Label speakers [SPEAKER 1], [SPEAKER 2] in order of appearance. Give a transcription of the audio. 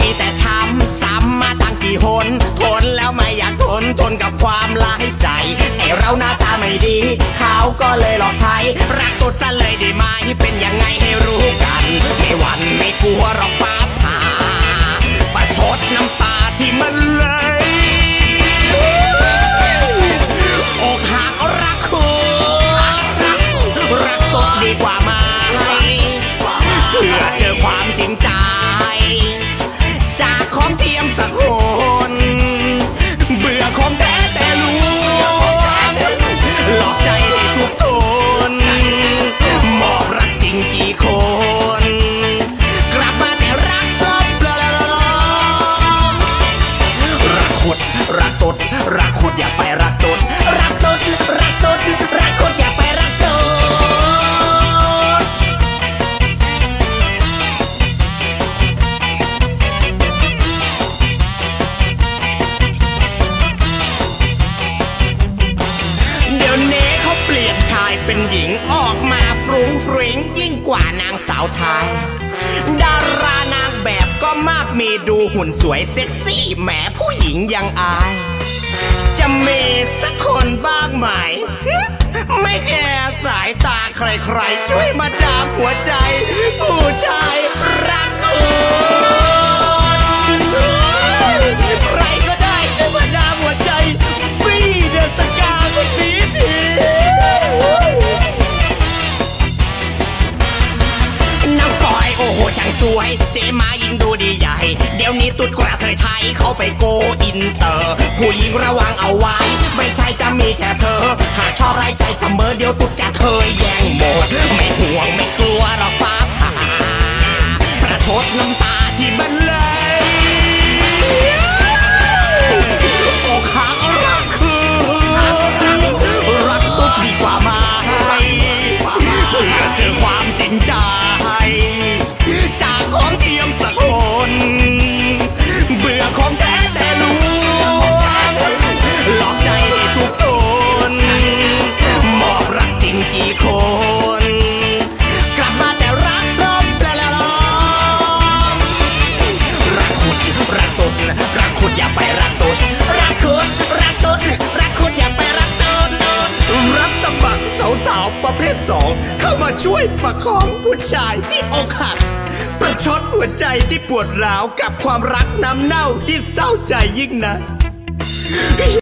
[SPEAKER 1] มีแต่ช้ำซ้ำมาตั้งกี่หนทนแล้วไม่อยากทนทนกับความลายใจไอเราหน้าตาไม่ดี เขาก็เลยหลอกใช้ รักตัวซะเลยได้ไหมเป็นยังไงให้รู้กัน ไม่หวันไม่กลัวหรอกฟ้าผ่าประชดน้ำตาที่มันไหลอกหักรักคุณรักตกดีกว่า ขดรักตดรักขดอย่าไปรักตดรักตดรักตดรักขดอย่าไปรักตดเดี๋ยวนี้เขาเปลี่ยนชายเป็นหญิงออกมาฟรุ้งฟริ้งยิ่งกว่านางสาวไทยดา แบบก็มากมีดูหุ่นสวยเซ็กซี่แหมผู้หญิงยังอาย จะมีสักคนบ้างไหม ไม่แคร์สายตาใครๆ ช่วยมาดามหัวใจ ผู้ชาย หช่างสวยเจมายิงดูดีใหญ่ เดี๋ยวนี้ตุ๊ดกระเทยไทยเขาไปโกอินเตอร์ ผู้หญิงระวังเอาไว้ ไม่ใช่จะมีแค่เธอ หากชอบไร้ใจเสมอเดี๋ยวตุ๊ดจะเธยแย่งหมด ไม่ห่วงไม่กลัวหรอกฟ้าผ่าประชดน้ำตาที่บันเลยอกหักรักคือรักตุ๊ดดีกว่าไหมเพื่อเจอความจริงใจาวประเภทสองเข้ามาช่วยประคองผู้ชายที่อกหัก ประชดหัวใจที่ปวดร้าวกับความรักน้ำเน่าที่เศร้าใจยิ่งนะ